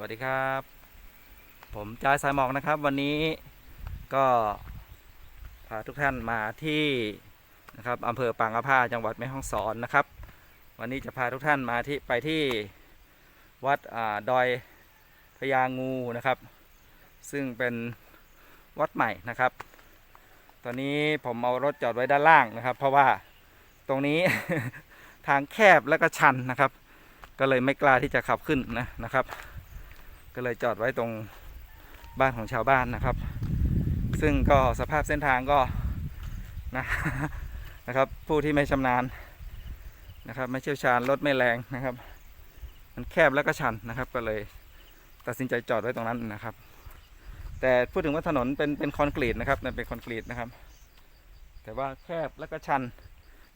วัสดีครับ ผมจายสายหมอกนะครับ วันนี้ก็พาทุกท่านมาที่นะครับอำเภอปางกะพร้าจังหวัดแม่ฮ่องสอนนะครับ วันนี้จะพาทุกท่านมาที่ไปที่วัดอาดอยพญางูนะครับ ซึ่งเป็นวัดใหม่นะครับ ตอนนี้ผมเอารถจอดไว้ด้านล่างนะครับ เพราะว่าตรงนี้ทางแคบและก็ชันนะครับ ก็เลยไม่กล้าที่จะขับขึ้นนะนะครับ ก็เลยจอดไว้ตรงบ้านของชาวบ้านนะครับ ซึ่งก็สภาพเส้นทางก็นะนะครับ ผู้ที่ไม่ชำนาญนะครับ ไม่เชี่ยวชาญรถไม่แรงนะครับ มันแคบแล้วก็ชันนะครับ ก็เลยตัดสินใจจอดไว้ตรงนั้นนะครับ แต่พูดถึงว่าถนนเป็นเป็นคอนกรีตนะครับนั่นเป็นคอนกรีตนะครับ แต่ว่าแคบแล้วก็ชัน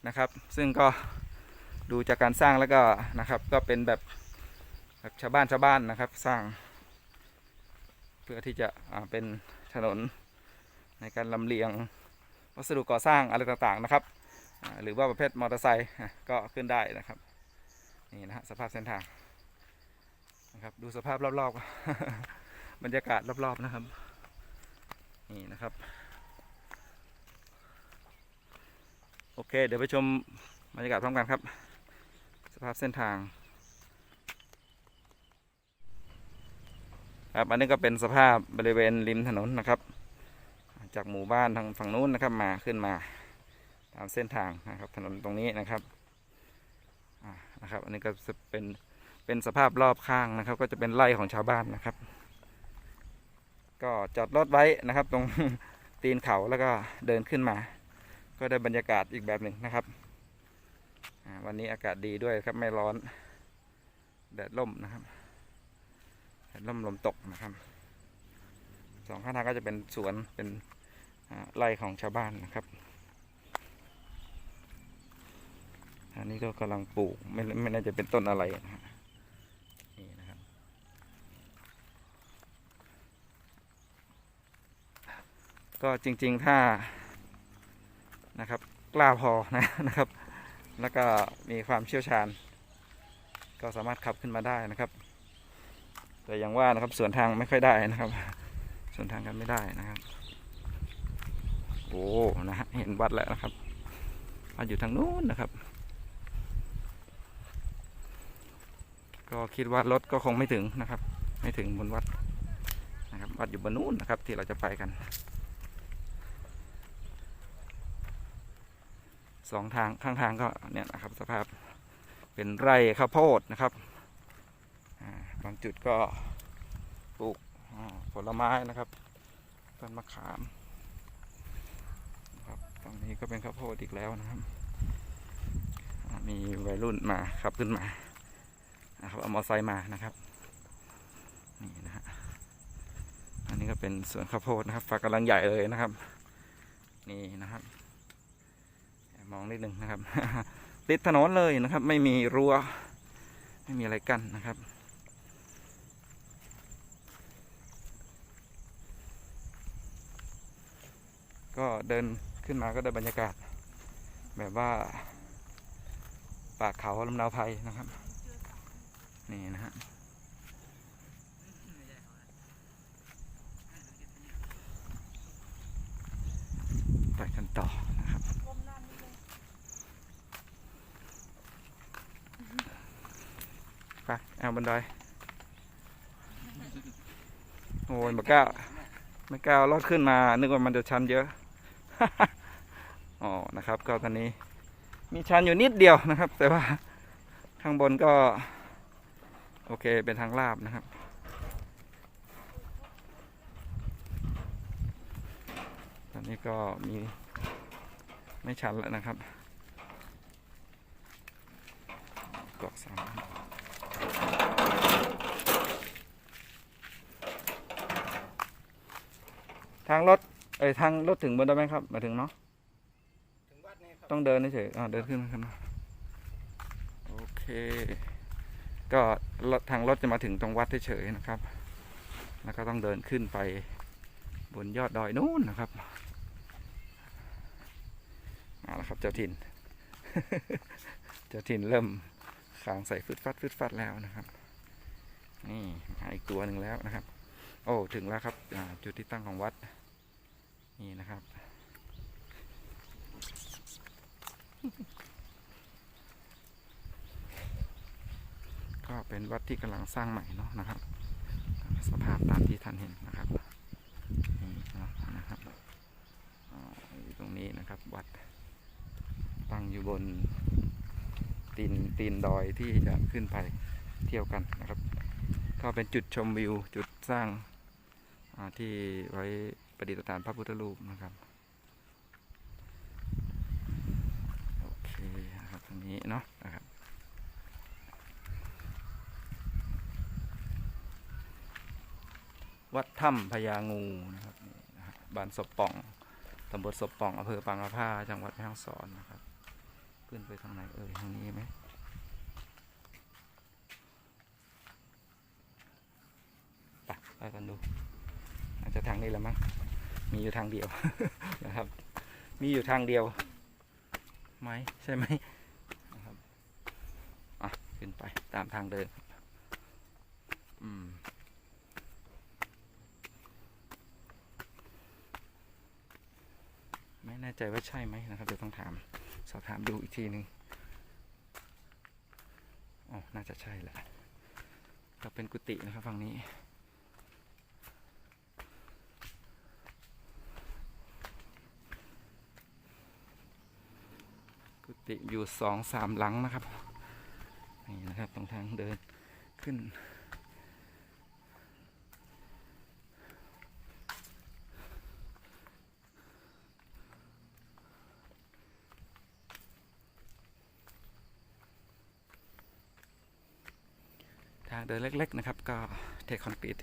นะครับ ซึ่งก็ดูจากการสร้างแล้วก็นะครับ ก็เป็นแบบแบบชาวบ้านชาวบ้านนะครับ สร้าง พื่อที่จะเป็นถนนในการลำเลียงวัสดุก่อสร้างอะไรต่างๆนะครับ หรือว่าประเภทมอเตอร์ไซค์ก็ขึ้นได้นะครับ นี่นะฮะสภาพเส้นทางนะครับดูสภาพรอบๆ บรรยากาศรอบๆนะครับ นี่นะครับ โอเค เดี๋ยวไปชมบรรยากาศพร้อมกันครับ สภาพเส้นทาง ครับอันนี้ก็เป็นสภาพบริเวณริมถนนนะครับ จากหมู่บ้านทางฝั่งนู้นนะครับมาขึ้นมาตามเส้นทางนะครับ ถนนตรงนี้นะครับนะครับ อันนี้ก็จะเป็นเป็นสภาพรอบข้างนะครับ ก็จะเป็นไร่ของชาวบ้านนะครับ ก็จอดรถไว้นะครับ ตรงตีนเขาแล้วก็เดินขึ้นมา ก็ได้บรรยากาศอีกแบบหนึ่งนะครับวันนี้อากาศดีด้วยครับไม่ร้อนแดดร่มนะครับ ล่มลมตกนะครับสองข้างทางก็จะเป็นสวนเป็นไร่ของชาวบ้านนะครับ อันนี้ก็กำลังปลูกไม่ไม่น่าจะเป็นต้นอะไรนะฮะนี่นะครับ ก็จริงๆถ้านะครับกล้าพอนะนะครับ แล้วก็มีความเชี่ยวชาญ ก็สามารถขับขึ้นมาได้นะครับ แต่อย่างว่านะครับสวนทางไม่ค่อยได้นะครับสวนทางกันไม่ได้นะครับ โอ้นะฮะเห็นวัดแล้วนะครับวัดอยู่ทางนู้นนะครับ ก็คิดว่ารถก็คงไม่ถึงนะครับ ไม่ถึงบนวัดนะครับวัดอยู่บนนู้นนะครับที่เราจะไปกันสองทางข้างทางก็เนี่ยนะครับสภาพเป็นไร่ข้าวโพดนะครับ บางจุดก็ปลูกผลไม้นะครับต้นมะขามครับตรงนี้ก็เป็นข้าวโพดอีกแล้วนะครับ มีวัยรุ่นมาขับขึ้นมานะครับเอามอเตอร์ไซค์มานะครับนี่นะฮะอันนี้ก็เป็นสวนข้าวโพดนะครับฝักกำลังใหญ่เลยนะครับ นี่นะครับแอบมองนิดนึงนะครับ ติดถนนเลยนะครับ ไม่มีรั้วไม่มีอะไรกั้นนะครับ ก็เดินขึ้นมาก็ได้บรรยากาศ แบบว่าป่าเขาลำนาวไพนะครับ นี่นะฮะไปกันต่อนะครับไปเอาบันไดโอ้ยไม่กล้าไม่กล้าเอารถขึ้นมา นึกว่ามันจะชันเยอะ อ๋อนะครับ ก็ตอนนี้ มีชันอยู่นิดเดียวนะครับ แต่ว่าข้างบนก็ โอเคเป็นทางลาบนะครับ ตอนนี้ก็มีไม่ชันแล้วนะครับกาะสามทางรถ เอ้ยทางรถถึงบนได้ไหมครับ มาถึงเนาะถึงวัดนี้ครับต้องเดินเฉยๆอ่าเดินขึ้นขึ้นมาโอเค ก็รถทางรถจะมาถึงตรงวัดเฉยๆนะครับ แล้วก็ต้องเดินขึ้นไปบนยอดดอยนู้นนะครับมาแล้วครับ เจ้าถิ่น เจ้าถิ่นเริ่มขางใส่ฟึดฟัดฟึดฟัดแล้วนะครับ นี่มาอีกตัวหนึ่งแล้วนะครับ โอ้ ถึงแล้วครับอ่าจุดที่ตั้งของวัด นี่นะครับ ก็เป็นวัดที่กำลังสร้างใหม่เนาะนะครับ สภาพตามที่ท่านเห็นนะครับนี่นะครับอยู่ตรงนี้นะครับวัดตั้งอยู่บนตีนตีนดอยที่จะขึ้นไปเที่ยวกันนะครับ ก็เป็นจุดชมวิวจุดสร้างที่ไว้ ประดิษฐานพระพุทธรูปนะครับโอเคนะครับตรงนี้เนาะนะครับวัดถ้ำพญางูนะครับบ้านศพป่องตำบลศพป่องอำเภอปางกะผ้าจังหวัดแม่ฮ่องสอนนะครับ ขึ้นไปทางไหนเอ่ยทางนี้ไหมไปไปกันดูอาจจะทางนี้แหละมั้ง มีอยู่ทางเดียวนะครับ มีอยู่ทางเดียวไหมใช่ไหมนะครับอะขึ้นไปตามทางเดินอืมไม่แน่ใจว่าใช่ไหมนะครับเดี๋ยวต้องถามสอบถามดูอีกทีหนึ่งอ๋อน่าจะใช่แหละก็เป็นกุฏินะครับฝั่งนี้ กุฏิอยู่สองสามหลังนะครับ นี่นะครับตรงทางเดินขึ้น ทางเดินเล็ก ๆ นะครับ ก็เทคอนกรีต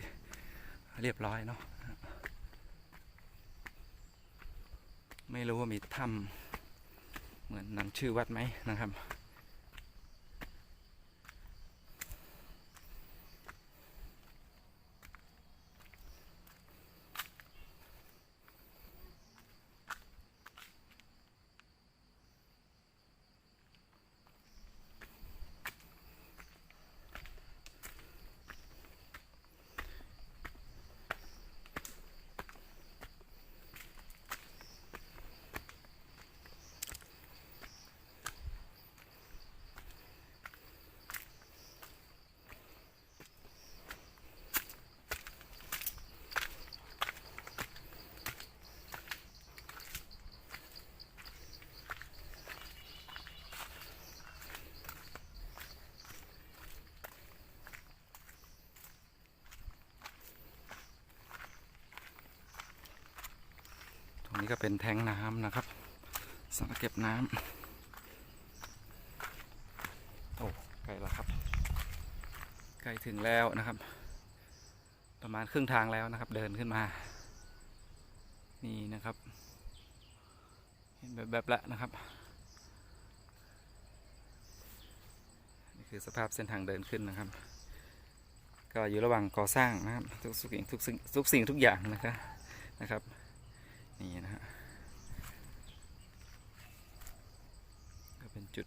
เรียบร้อยเนาะไม่รู้ว่ามีถ้ำ เหมือนหนังชื่อวัดไหมนะครับ นี้ก็เป็นแทงน้ำนะครับสำหรับเก็บน้ำโอ้ใกล้แล้วครับใกล้ถึงแล้วนะครับ ประมาณครึ่งทางแล้วนะครับ เดินขึ้นมา นี่นะครับ เห็นแบบแบบๆแล้วนะครับ นี่คือสภาพเส้นทางเดินขึ้นนะครับ ก็อยู่ระหว่างก่อสร้างนะครับ ทุกสิ่งทุกสิ่งทุกสิ่งทุกอย่างนะครับนะครับ นี่นะฮะก็เป็นจุด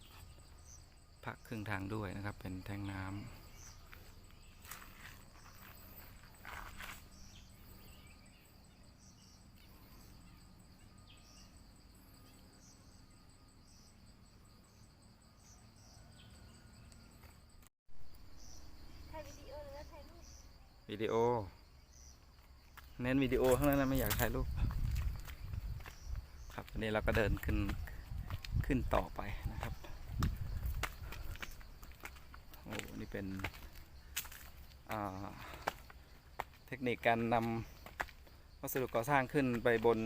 พักครึ่งทางด้วยนะครับ เป็นแทงน้ำวิดีโอ เน้นวิดีโอเท่านั้นไม่อยากถ่ายรูปครับวันนี้เราก็เดินขึ้นขึ้นต่อไปนะครับ โอ้นี่ เป็นเทคนิคการนำวัสดุก่อสร้างขึ้นไปบน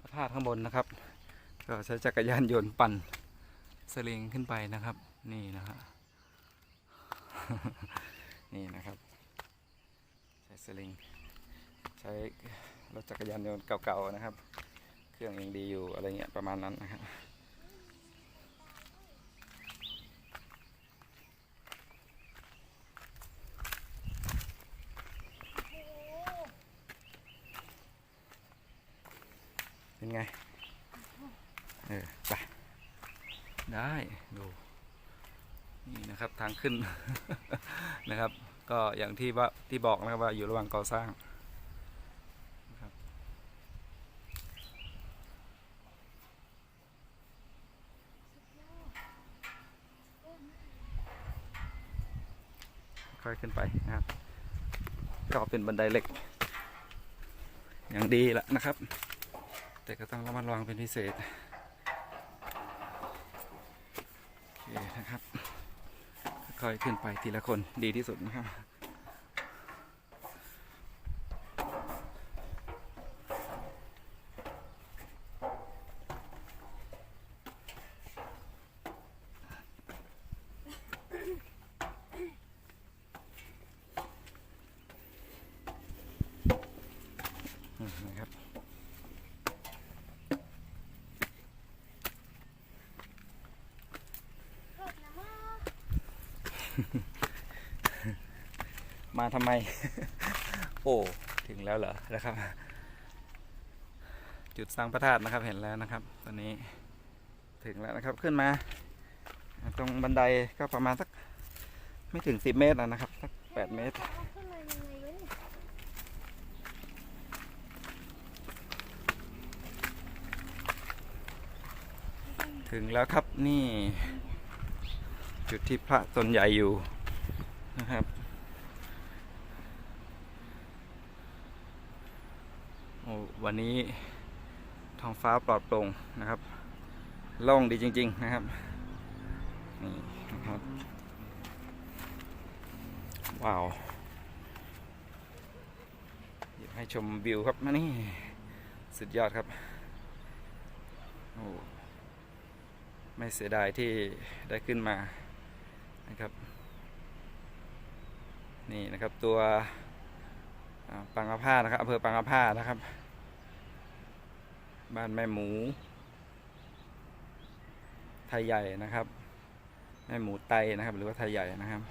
พระธาตุข้างบนนะครับ ก็ใช้จักรยานยนต์ปั่นสลิงขึ้นไปนะครับ นี่นะฮะนี่นะครับ ใช้สลิง ใช้รถจักรยานยนต์เก่าๆนะครับ เครื่องยังดีอยู่อะไรเงี้ยประมาณนั้นนะครับ ไง เออ ไป ได้ดูนี่นะครับทางขึ้นนะครับ ก็อย่างที่ว่าที่บอกนะครับว่าอยู่ระหว่างก่อสร้างนะครับค่อยขึ้นไปนะครับ ก็เป็นบันไดเหล็ก อย่างดีละนะครับ แต่ก็ต้องระมัดระวังเป็นพิเศษโอเคนะครับค่อยขึ้นไปทีละคนดีที่สุดนะครับ อืมนะครับ โทษนะว่า มาทำไม โอ้ถึงแล้วเหรอนะครับ จุดสร้างพระธาตุนะครับเห็นแล้วนะครับ ตอนนี้ถึงแล้วนะครับขึ้นมา ตรงบันไดก็ประมาณสักไม่ถึงสิบเมตรนะครับสักแปดเมตรถึงแล้วครับนี่ จุดที่พระตนใหญ่อยู่นะครับโอ้ วันนี้ท้องฟ้าปลอดโปร่งนะครับโล่งดีจริง ๆ นะครับ นี่นะครับ ว้าวอยากให้ชมวิวครับมานี่ สุดยอดครับ โอ้ ไม่เสียดายที่ได้ขึ้นมา นะครับ นี่นะครับตัวปังกะผ้านะครับอำเภอปังกะผ้านะครับ บ้านแม่หมู ไทยใหญ่นะครับ แม่หมูไตนะครับ หรือว่าไทยใหญ่นะครับ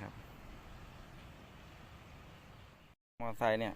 ครับมอไซค์เนี่ย